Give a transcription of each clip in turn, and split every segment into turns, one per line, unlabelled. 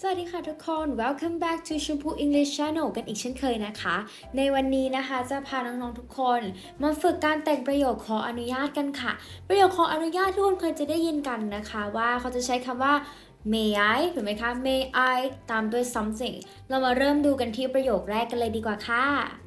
สวัสดีค่ะทุกคน welcome back to ชมพู English Channel กันอีกเช่นเคยนะคะ ในวันนี้นะคะจะพาน้องๆทุกคน มาฝึกการแต่งประโยคขออนุญาตกันค่ะ ประโยคขออนุญาตทุกคนเคยจะได้ยินกันนะคะ ว่าเขาจะใช้คำว่า may I ถูกไหมคะ may I ตามด้วย something เรามาเริ่มดูกันที่ประโยคแรกกันเลยดีกว่าค่ะ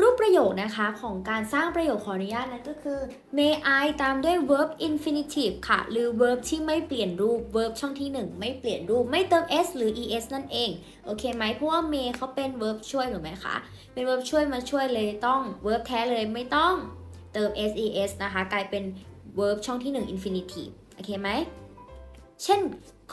รูปประโยคนะคะของการสร้างประโยคขออนุญาตนั้นก็คือ may I ตามด้วย verb infinitive ค่ะ หรือ verb ที่ไม่เปลี่ยนรูป verb ช่องที่ 1 ไม่เปลี่ยนรูป ไม่เติม s หรือ es นั่นเอง โอเคไหมเพราะว่า may เขาเป็น verb ช่วยถูกไหมคะ เป็น verb ช่วยมาช่วยเลยต้อง verb แท้เลยไม่ต้องเติม s es นะคะ กลายเป็น verb ช่องที่ 1 infinitive โอเคไหม เช่น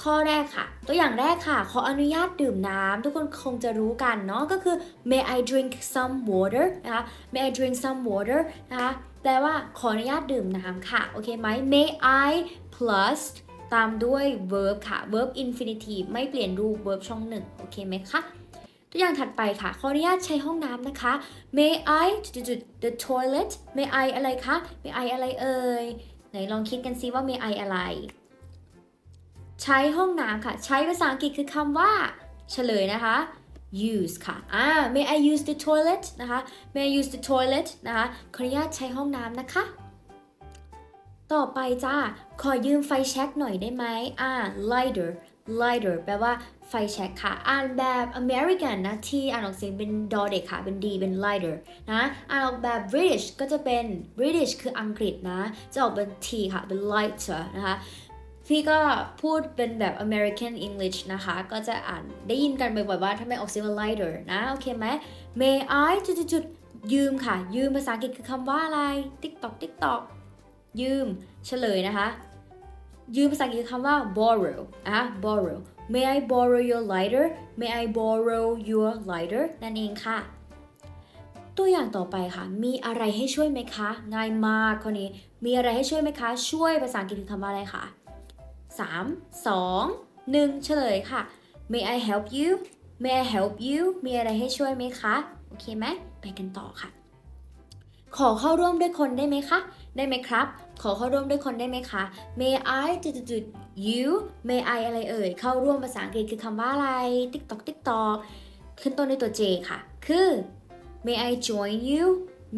ข้อแรกค่ะ ตัวอย่างแรกค่ะ ขออนุญาตดื่มน้ำทุกคนคงจะรู้กันเนาะก็คือ may I drink some water นะคะ may I drink some water นะคะแปลว่าขออนุญาตดื่มน้ำค่ะ โอเคไหม may I plus ตามด้วย verb ค่ะ verb infinitive ไม่เปลี่ยนรูป verb ช่องหนึ่งโอเคไหมคะตัวอย่างถัดไปค่ะ ขออนุญาตใช้ห้องน้ำนะคะ may I จุด the toilet may I อะไรคะ may I อะไรเอ่ยไหนลองคิดกันซิว่า may I อะไร ใช้ห้องน้ำค่ะ ใช้ภาษาอังกฤษคือคำว่า เฉลยนะคะ use ค่ะอ่า may I use the toilet นะคะ may I use the toilet นะคะขออนุญาตใช้ห้องน้ำนะคะ ต่อไปจ้า ขอยืมไฟแช็กหน่อยได้ไหมอ่า lighter lighter แปลว่าไฟแช็กค่ะ อ่านแบบ American นะ ที่อ่านออกเสียงเป็นดอเด็กค่ะ เป็น D เป็น lighter นะ อ่านออกแบบ British ก็จะเป็น British คืออังกฤษนะ จะออกเป็น T ค่ะ เป็น lighter นะคะ พี่ก็พูดเป็นแบบ American English นะคะ ก็จะอ่านได้ยินกันบ่อยๆว่าทำไมออกเสียงว่า lighter นะ โอเคไหม May I จุดๆยืมค่ะ ยืมภาษาอังกฤษคือคำว่าอะไร TikTok TikTok ยืมเฉลยนะคะ ยืมภาษาอังกฤษคือคำว่า borrow อะ borrow May I borrow your lighter May I borrow your lighter นั่นเองค่ะ ตัวอย่างต่อไปค่ะ มีอะไรให้ช่วยไหมคะ ง่ายมากข้อนี้ มีอะไรให้ช่วยไหมคะ ช่วยภาษาอังกฤษคือคำว่าอะไรคะ 3 2 1 เฉลยค่ะ May I help you May I help you มีอะไรให้ช่วยไหมคะ โอเคไหม ไปกันต่อค่ะ ขอเข้าร่วมด้วยคนได้ไหมคะ ได้ไหมครับ ขอเข้าร่วมด้วยคนได้ไหมคะ May I จุดจุด you May I อะไรเอ่ย เข้าร่วมภาษาอังกฤษคือคำว่าอะไร TikTok TikTok ขึ้นต้นด้วยตัว J ค่ะ คือ May I join you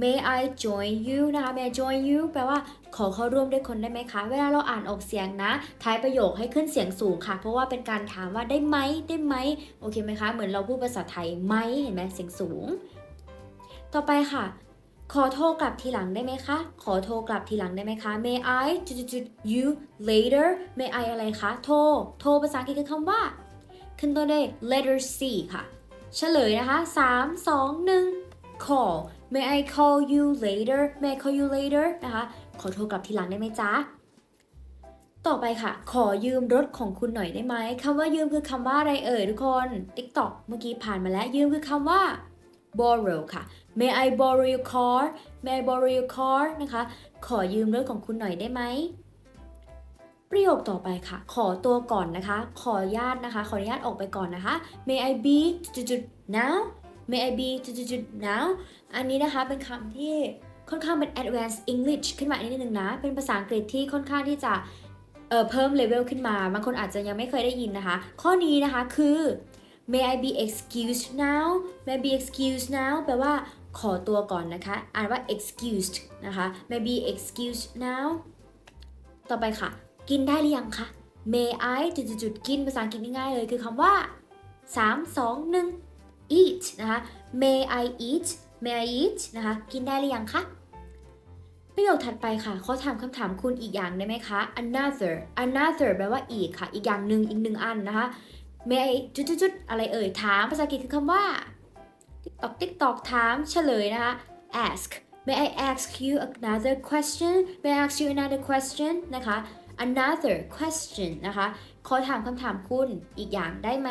May I join you นะคะ May I join you แปลว่าขอเข้าร่วมด้วยคนได้ไหมคะ เวลาเราอ่านออกเสียงนะ ท้ายประโยคให้ขึ้นเสียงสูงค่ะ เพราะว่าเป็นการถามว่าได้ไหมได้ไหม โอเคไหมคะ เหมือนเราพูดภาษาไทยไหมเห็นไหมเสียงสูง ต่อไปค่ะ ขอโทรกลับทีหลังได้ไหมคะ ขอโทรกลับทีหลังได้ไหมคะ May I จุดจุด you later May I อะไรคะ โทร โทรภาษาอังกฤษคือคำว่า ขึ้นต้นด้วย letter C ค่ะ เฉลยนะคะ 3 2 1 call May I call you later May I call you later นะคะ ขอโทรกลับทีหลังได้ไหมจ๊ะ ต่อไปค่ะ ขอยืมรถของคุณหน่อยได้ไหมคำว่ายืมคือคำว่าอะไรเอ่ยทุกคน TikTok เมื่อกี้ผ่านมาแล้วยืมคือคำว่า borrow ค่ะ May I borrow your car May I borrow your car นะคะ ขอยืมรถของคุณหน่อยได้ไหม ประโยคต่อไปค่ะ ขอตัวก่อนนะคะ ขออนุญาตนะคะ ขออนุญาตออกไปก่อนนะคะ May I be จุดๆ now May I be จุดๆ now อันนี้นะคะเป็นคำที่ค่อนข้างเป็น advanced English ขึ้นมาอีกนิดนึงนะ เป็นภาษาอังกฤษที่ค่อนข้างที่จะเออเพิ่มเลเวลขึ้นมา บางคนอาจจะยังไม่เคยได้ยินนะคะ ข้อนี้นะคะคือ May I be excused now May I be excused now แปลว่าขอตัวก่อนนะคะ อ่านว่า excused นะคะ May I be excused now ต่อไปค่ะ กินได้หรือยังคะ May I จุดๆๆกินภาษาอังกฤษง่ายๆเลย คือคำว่า 3 2 1 eat นะคะ May I eat May I eat นะคะ กินได้หรือยังคะ ประโยคถัดไปค่ะเขาถามคำถามคุณอีกอย่างได้ไหมคะ another another แปลว่าอีกค่ะ อีกอย่างหนึ่งอีกหนึ่งอันนะคะ May I จุดๆอะไรเอ่ย ถามภาษาอังกฤษคือคำว่า TikTok TikTok ถามเฉลยนะคะ ask May I ask you another question May I ask you another question นะคะ another question นะคะ ขอถามคำถามคุณอีกอย่างได้ไหม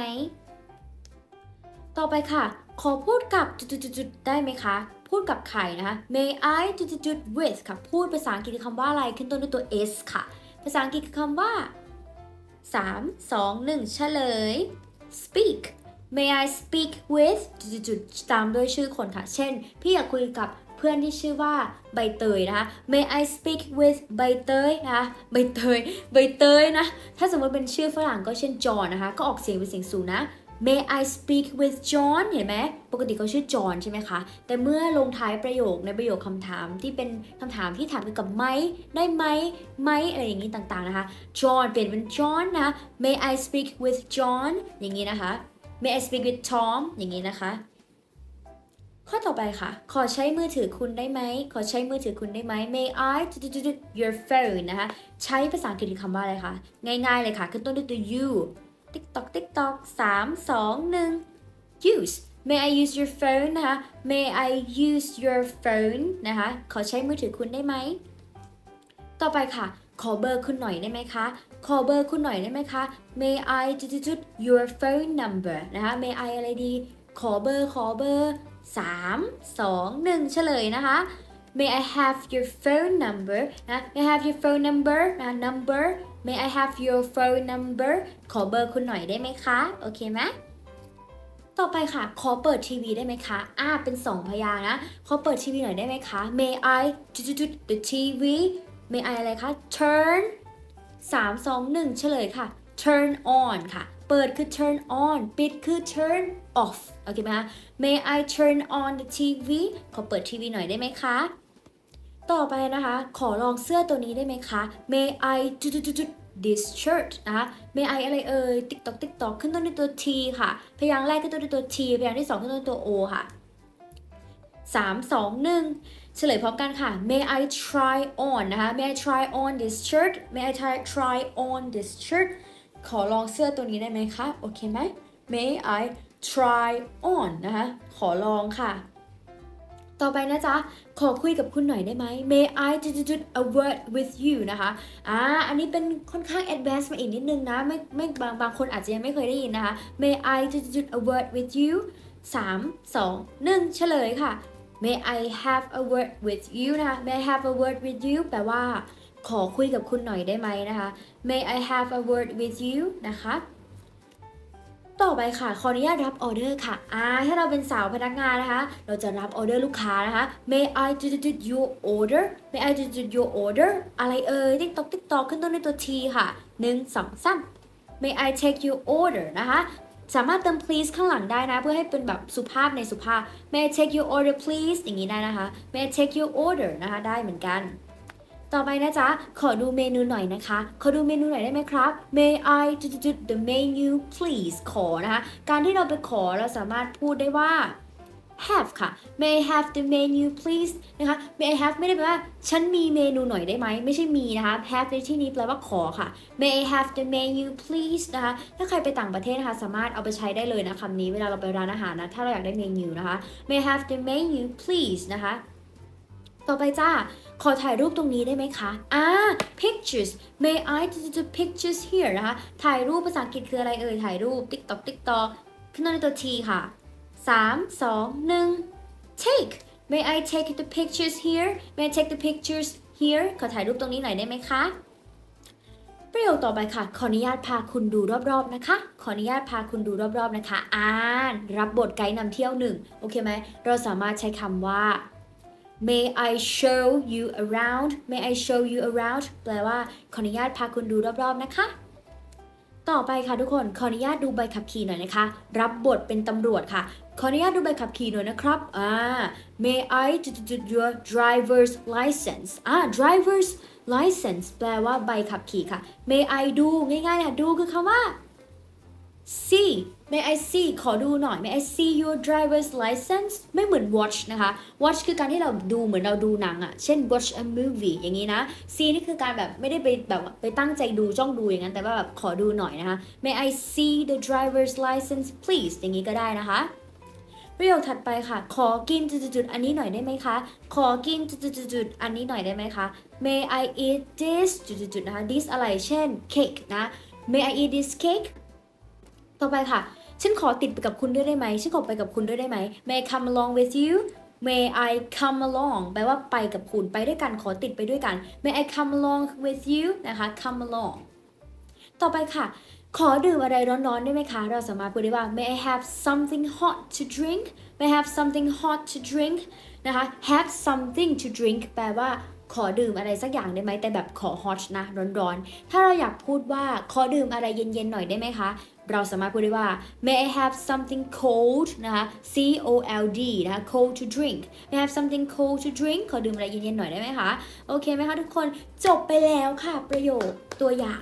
ต่อไปค่ะ ขอพูดกับจุดๆๆได้ไหมคะ พูดกับใครนะคะ May I จุดๆ with ค่ะ พูดภาษาอังกฤษคำว่าอะไรขึ้นต้นด้วยตัว s ค่ะ ภาษาอังกฤษคือคำว่า 3 2 1 เฉลย speak May I speak with จุดๆตามด้วยชื่อคนค่ะ เช่น พี่อยากคุยกับเพื่อนที่ชื่อว่าใบเตยนะคะ May I speak with ใบเตยนะคะใบเตยใบเตยนะ ถ้าสมมติเป็นชื่อฝรั่งก็เช่นจอห์นะคะ ก็ออกเสียงเป็นเสียงสูงนะ May I speak with John เห็นไหม ปกติเขาชื่อจอห์นใช่ไหมคะ แต่เมื่อลงท้ายประโยคในประโยคคำถามที่เป็นคำถามที่ถามเกี่ยวกับไหม ได้ไหม ไหม อะไรอย่างนี้ต่างๆนะคะ John เปลี่ยนเป็น John นะ May I speak with John อย่างนี้นะคะ May I speak with Tom อย่างนี้นะคะ ข้อต่อไปค่ะ ขอใช้มือถือคุณได้ไหม ขอใช้มือถือคุณได้ไหม May I your phone นะคะ ใช้ภาษาอังกฤษคือคำว่าอะไรคะ ง่ายๆเลยค่ะ ขึ้นต้นด้วยตัว you TikTok TikTok 3 2 1 use May I use your phone นะคะ May I use your phone นะคะ ขอใช้มือถือคุณได้ไหม ต่อไปค่ะ ขอเบอร์คุณหน่อยได้ไหมคะ ขอเบอร์คุณหน่อยได้ไหมคะ May I your phone number นะคะ May I อะไรดี ขอเบอร์ ขอเบอร์ 3 2 1 เฉลยนะคะ May I have your phone number นะ May I have your phone number นะ number May I have your phone number ขอเบอร์คุณหน่อยได้ไหมคะ โอเคไหมต่อไปค่ะ ขอเปิดทีวีได้ไหมคะ อ่า เป็น 2 พยางนะ ขอเปิดทีวีหน่อยได้ไหมคะ May I the TV May I อะไรคะ turn 3 2 1 เฉลยค่ะ turn on ค่ะ เปิดคือ turn on ปิดคือ turn off โอเคไหมคะ May I turn on the TV ขอเปิดทีวีหน่อยได้ไหมคะ ต่อไปนะคะ ขอลองเสื้อตัวนี้ได้ไหมคะ May I this shirt นะคะ May I อะไรเอ่ย TikTok TikTok ขึ้นต้นด้วยตัว T ค่ะ พยางค์แรกขึ้นต้นด้วยตัว T พยางค์ที่ 2 ขึ้นต้นด้วยตัว O ค่ะ 3 2 1 เฉลยพร้อมกันค่ะ May I try on นะคะ May I try on this shirt May I try try on this shirt ขอลองเสื้อตัวนี้ได้ไหมคะ โอเคไหม May I try on นะคะ ขอลองค่ะ ต่อไปนะจ๊ะ ขอคุยกับคุณหน่อยได้ไหม May I a word with you นะคะอ่าอันนี้เป็นค่อนข้าง advanced มาอีกนิดนึงนะ ไม่ไม่บางบางคนอาจจะยังไม่เคยได้ยินนะคะ May I a word with you 3 2 1 เฉลยค่ะ May I have a word with you นะคะ May I have a word with you แปลว่า ขอคุยกับคุณหน่อยได้ไหมนะคะ May I have a word with you นะคะ ต่อไปค่ะขออนุญาตรับออเดอร์ค่ะอ่าถ้าเราเป็นสาวพนักงานนะคะ เราจะรับออเดอร์ลูกค้านะคะ May I do do your order May I do do your order อะไรเอ่ยติ๊กตอกติ๊กตอกขึ้นต้นด้วยตัว T ค่ะหนึ่งสองสาม May I take your order นะคะสามารถเติม please ข้างหลังได้นะ เพื่อให้เป็นแบบสุภาพในสุภาพ May I take your order please อย่างนี้ได้นะคะ May I take your order นะคะ ได้เหมือนกัน ต่อไปนะจ๊ะ ขอดูเมนูหน่อยนะคะ ขอดูเมนูหน่อยได้ไหมครับ May I do do do the menu please ขอนะคะ การที่เราไปขอเราสามารถพูดได้ว่า have ค่ะ May I have the menu please นะคะ May I have ไม่ได้แปลว่า ฉันมีเมนูหน่อยได้ไหม ไม่ใช่มีนะคะ have ในที่นี้แปลว่าขอค่ะ May I have the menu please นะคะ ถ้าใครไปต่างประเทศนะคะ สามารถเอาไปใช้ได้เลยนะคำนี้เวลาเราไปร้านอาหารนะ ถ้าเราอยากได้เมนูนะคะ May I have the menu please นะคะ ต่อไปจ้า ขอถ่ายรูปตรงนี้ได้ไหมคะ อ่า pictures may I do the pictures here นะคะ ถ่ายรูปภาษาอังกฤษคืออะไรเอ่ย ถ่ายรูป tiktok tiktok ขึ้นต้นด้วยตัว T ค่ะ 3 2 1 take may I take the pictures here may I take the pictures here ขอถ่ายรูปตรงนี้หน่อยได้ไหมคะ ประโยคต่อไปค่ะ ขออนุญาตพาคุณดูรอบๆนะคะ ขออนุญาตพาคุณดูรอบๆนะคะ อ่าน รับบทไกด์นำเที่ยวหนึ่ง โอเคไหม เราสามารถใช้คำว่า May I show you around May I show you around แปลว่าขออนุญาตพาคุณดูรอบๆนะคะ ต่อไปค่ะทุกคนขออนุญาตดูใบขับขี่หน่อยนะคะ รับบทเป็นตำรวจค่ะ ขออนุญาตดูใบขับขี่หน่อยนะครับอ่า May I your driver's license อ่า driver's license แปลว่าใบขับขี่ค่ะ May I do ง่ายๆค่ะดูคือคำว่า see may I see ขอดูหน่อย may I see your driver's license ไม่เหมือน watch นะคะ watch คือการที่เราดูเหมือนเราดูหนังอะเช่น watch a movie อย่างนี้นะ see นี่คือการแบบไม่ได้ไปแบบไปตั้งใจดูจ้องดูอย่างนั้น แต่ว่าแบบขอดูหน่อยนะคะ may I see the driver's license please อย่างนี้ก็ได้นะคะ ประโยคถัดไปค่ะ ขอกินจุดๆอันนี้หน่อยได้ไหมคะ ขอกินจุดๆอันนี้หน่อยได้ไหมคะ May I eat this จุดๆๆนะคะ this อะไร เช่น cake นะ May I eat this cake ต่อไปค่ะ ฉันขอติดไปกับคุณด้วยได้ไหม ฉันขอไปกับคุณด้วยได้ไหม May I come along with you May I come along แปลว่าไปกับคุณไปด้วยกันขอติดไปด้วยกัน May I come along with you นะคะ come along ต่อไปค่ะ ขอดื่มอะไรร้อนๆได้ไหมคะ เราสามารถพูดได้ว่า May I have something hot to drink May I have something hot to drink นะคะ have something to drink แปลว่าขอดื่มอะไรสักอย่างได้ไหมแต่แบบขอ hot นะร้อนๆ ถ้าเราอยากพูดว่าขอดื่มอะไรเย็นๆหน่อยได้ไหมคะ เราสามารถพูดได้ว่า may I have something cold นะคะ C O L D นะคะ cold to drink may I have something cold to drink ขอดื่มอะไรเย็นๆหน่อยได้ไหมคะ โอเคไหมคะทุกคน จบไปแล้วค่ะประโยคตัวอย่าง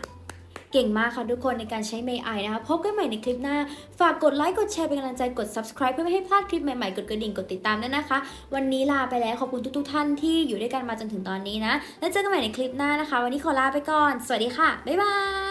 เก่งมากค่ะทุกคนในการใช้ May I นะคะ พบกันใหม่ในคลิปหน้า ฝากกดไลค์ กดแชร์เป็นกำลังใจ กด subscribe เพื่อไม่ให้พลาดคลิปใหม่ๆ กดกระดิ่ง กดติดตามด้วยนะคะ วันนี้ลาไปแล้วขอบคุณทุกๆท่านที่อยู่ด้วยกันมาจนถึงตอนนี้นะ แล้วเจอกันใหม่ในคลิปหน้านะคะ วันนี้ขอลาไปก่อน สวัสดีค่ะ บ๊ายบาย